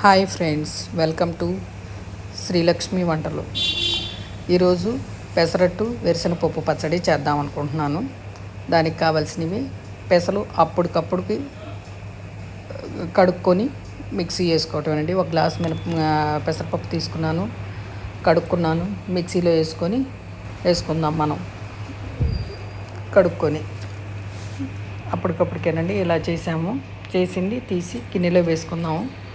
Hi friends welcome to Srilakshmi వంటలు. ఈరోజు పెసరట్టు పప్పు పచ్చడి చేద్దాం అనుకుంటున్నాను. దానికి కావాల్సినవి పెసలు అప్పటికప్పుడుకి కడుక్కొని మిక్సీ వేసుకోవటం అండి. ఒక గ్లాస్ మినప పెసరపప్పు తీసుకున్నాను కడుక్కున్నాను మిక్సీలో వేసుకొని వేసుకుందాం మనం. కడుక్కొని. అప్పటికప్పటికేనండి ఇలా చేసాము. చేసింది తీసి గిన్నెలో వేసుకుందాము.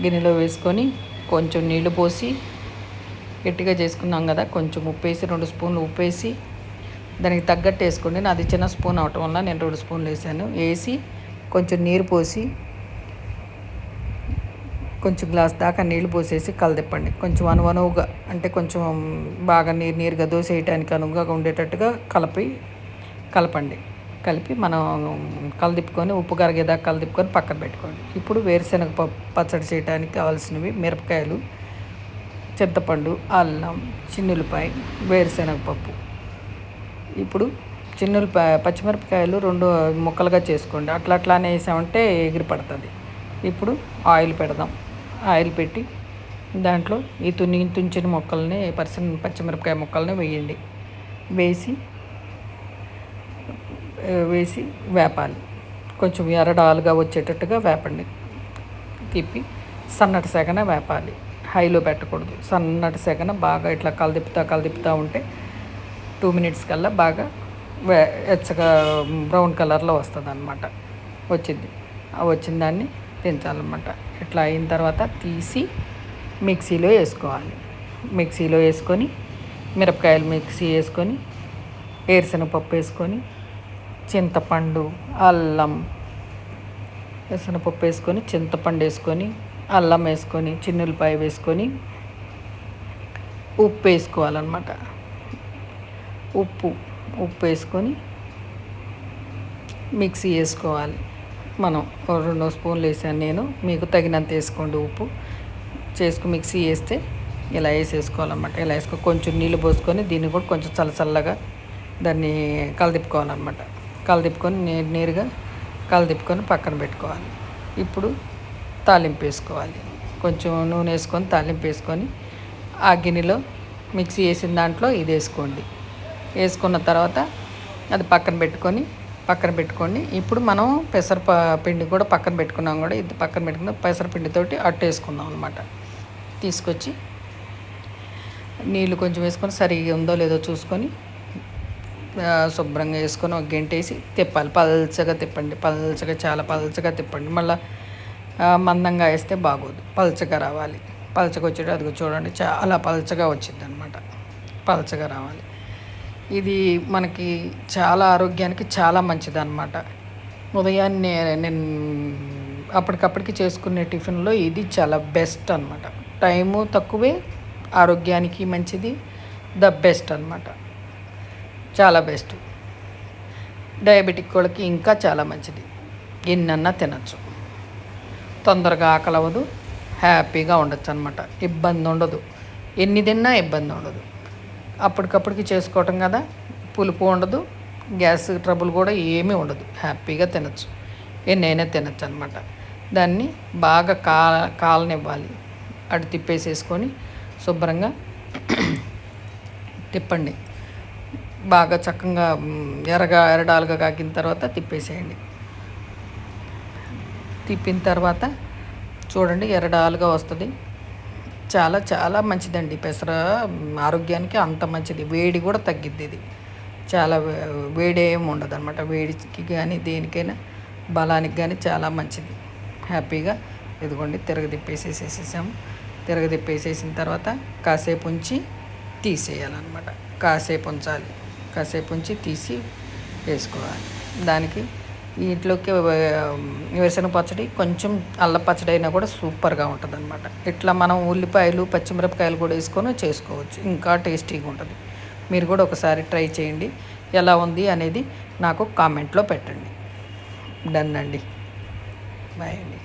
గిన్నెలో వేసుకొని కొంచెం నీళ్ళు పోసి గట్టిగా చేసుకున్నాం కదా కొంచెం ఉప్పు వేసి రెండు స్పూన్లు ఉప్పు వేసి దానికి తగ్గట్టు వేసుకోండి. నాది చిన్న స్పూన్ అవటం వల్ల నేను రెండు స్పూన్లు వేసాను. వేసి కొంచెం నీరు పోసి కొంచెం గ్లాస్ దాకా నీళ్ళు పోసేసి కలదిప్పండి. కొంచెం అనువనువుగా అంటే కొంచెం బాగా నీరు నీరుగా దోసేయటానికి అనువుగా ఉండేటట్టుగా కలిపి కలపండి. కలిపి మనం కలదిప్పుకొని ఉప్పు కరిగేదాకా కలదిప్పుకొని పక్కన పెట్టుకోండి. ఇప్పుడు వేరుశనగ పప్పు పచ్చడి చేయడానికి కావాల్సినవి మిరపకాయలు చింతపండు అల్లం చిన్నులపాయ వేరుశనగ పప్పు. ఇప్పుడు చిన్నులపాయ పచ్చిమిరపకాయలు రెండు ముక్కలుగా చేసుకోండి. అట్లా అట్లానే వేసామంటే ఎగిరి పడుతుంది. ఇప్పుడు ఆయిల్ పెడదాం. ఆయిల్ పెట్టి దాంట్లో ఈ తుని తుంచిన మొక్కల్ని పర్సన్ పచ్చిమిరపకాయ ముక్కల్ని వేయండి. వేసి వేసి వేపాలి. కొంచెం ఎరడాలుగా వచ్చేటట్టుగా వేపండి. తిప్పి సన్నటి సెగన వేపాలి. హైలో పెట్టకూడదు. సన్నటి సెగన బాగా ఇట్లా కలదిప్పుతా కలదిప్పుతూ ఉంటే టూ మినిట్స్ కల్లా బాగా వే ఎచ్చగా బ్రౌన్ కలర్లో వస్తుంది అనమాట వచ్చింది వచ్చిన దాన్ని దించాలన్నమాట. ఇట్లా అయిన తర్వాత తీసి మిక్సీలో వేసుకోవాలి. మిక్సీలో వేసుకొని మిరపకాయలు మిక్సీ వేసుకొని పప్పు వేసుకొని చింతపండు అల్లం పెసరపప్పు వేసుకొని చింతపండు వేసుకొని అల్లం వేసుకొని చిన్నులపాయ వేసుకొని ఉప్పు వేసుకోవాలన్నమాట. ఉప్పు ఉప్పు వేసుకొని మిక్సీ వేసుకోవాలి. మనం రెండు స్పూన్లు వేసాను నేను. మీకు తగినంత వేసుకోండి ఉప్పు. చేసుకు మిక్సీ వేస్తే ఇలా వేసేసుకోవాలన్నమాట. ఇలా వేసుకో కొంచెం నీళ్ళు పోసుకొని దీన్ని కూడా కొంచెం చల్లచల్లగా దాన్ని కలదిప్పుకోవాలన్నమాట. కలదిప్పుకొని నీరు నీరుగా కలదిప్పుకొని పక్కన పెట్టుకోవాలి. ఇప్పుడు తాలింపు వేసుకోవాలి. కొంచెం నూనె వేసుకొని తాలింపు వేసుకొని ఆ గిన్నెలో మిక్సీ వేసిన దాంట్లో ఇది వేసుకోండి. వేసుకున్న తర్వాత అది పక్కన పెట్టుకొని పక్కన పెట్టుకోండి ఇప్పుడు మనం పెసర పిండి కూడా పక్కన పెట్టుకున్నాం కూడా ఇది పక్కన పెట్టుకున్న పెసరపిండితోటి అట్టు వేసుకుందాం అనమాట తీసుకొచ్చి నీళ్ళు కొంచెం వేసుకొని సరిగా ఉందో లేదో చూసుకొని శుభ్రంగా వేసుకొని ఒక గంట వేసి తిప్పాలి. పల్చగా తిప్పండి. పల్చగా చాలా పల్చగా తిప్పండి. మళ్ళీ మందంగా వేస్తే బాగోదు. పల్చగా రావాలి. పల్చగా వచ్చేటప్పుడు అది చూడండి చాలా పల్చగా వచ్చింది అనమాట పల్చగా రావాలి. ఇది మనకి చాలా ఆరోగ్యానికి చాలా మంచిది అనమాట ఉదయాన్నే నేను అప్పటికప్పటికి చేసుకునే టిఫిన్లో ఇది చాలా బెస్ట్ అనమాట టైము తక్కువే ఆరోగ్యానికి మంచిది ద బెస్ట్ అనమాట చాలా బెస్ట్ డయాబెటిక్ వాళ్ళకి ఇంకా చాలా మంచిది. ఎన్నన్నా తినచ్చు. తొందరగా ఆకలవదు హ్యాపీగా ఉండొచ్చు అనమాట ఇబ్బంది ఉండదు. ఎన్ని తిన్నా ఇబ్బంది ఉండదు. అప్పటికప్పటికి చేసుకోవటం కదా. పులుపు ఉండదు. గ్యాస్ ట్రబుల్ కూడా ఏమీ ఉండదు. హ్యాపీగా తినచ్చు. ఎన్నైనా తినచ్చు అనమాట దాన్ని బాగా కా కాలనివ్వాలి. అటు తిప్పేసేసుకొని శుభ్రంగా తిప్పండి. బాగా చక్కగా ఎరగా ఎరడాలుగా కాకిన తర్వాత తిప్పేసేయండి. తిప్పిన తర్వాత చూడండి ఎరడాలుగా వస్తుంది. చాలా చాలా మంచిదండి. పెసర ఆరోగ్యానికి అంత మంచిది. వేడి కూడా తగ్గిద్ది ఇది. చాలా వేడి ఏమి ఉండదు అనమాట వేడికి కానీ దేనికైనా బలానికి కానీ చాలా మంచిది. హ్యాపీగా ఇదిగోండి తిరగదిప్పేసేసేసాము తిరగదిప్పేసేసిన తర్వాత కాసేపు ఉంచి తీసేయాలన్నమాట. కాసేపు ఉంచాలి. కాసేపు ఉంచి తీసి వేసుకోవాలి. దానికి ఇంట్లోకి వేసిన పచ్చడి కొంచెం అల్ల పచ్చడి అయినా కూడా సూపర్గా ఉంటుంది అనమాట ఇట్లా మనం ఉల్లిపాయలు పచ్చిమిరపకాయలు కూడా వేసుకొని చేసుకోవచ్చు. ఇంకా టేస్టీగా ఉంటుంది. మీరు కూడా ఒకసారి ట్రై చేయండి. ఎలా ఉంది అనేది నాకు కామెంట్లో పెట్టండి. డన్ అండి. బాయ్ అండి.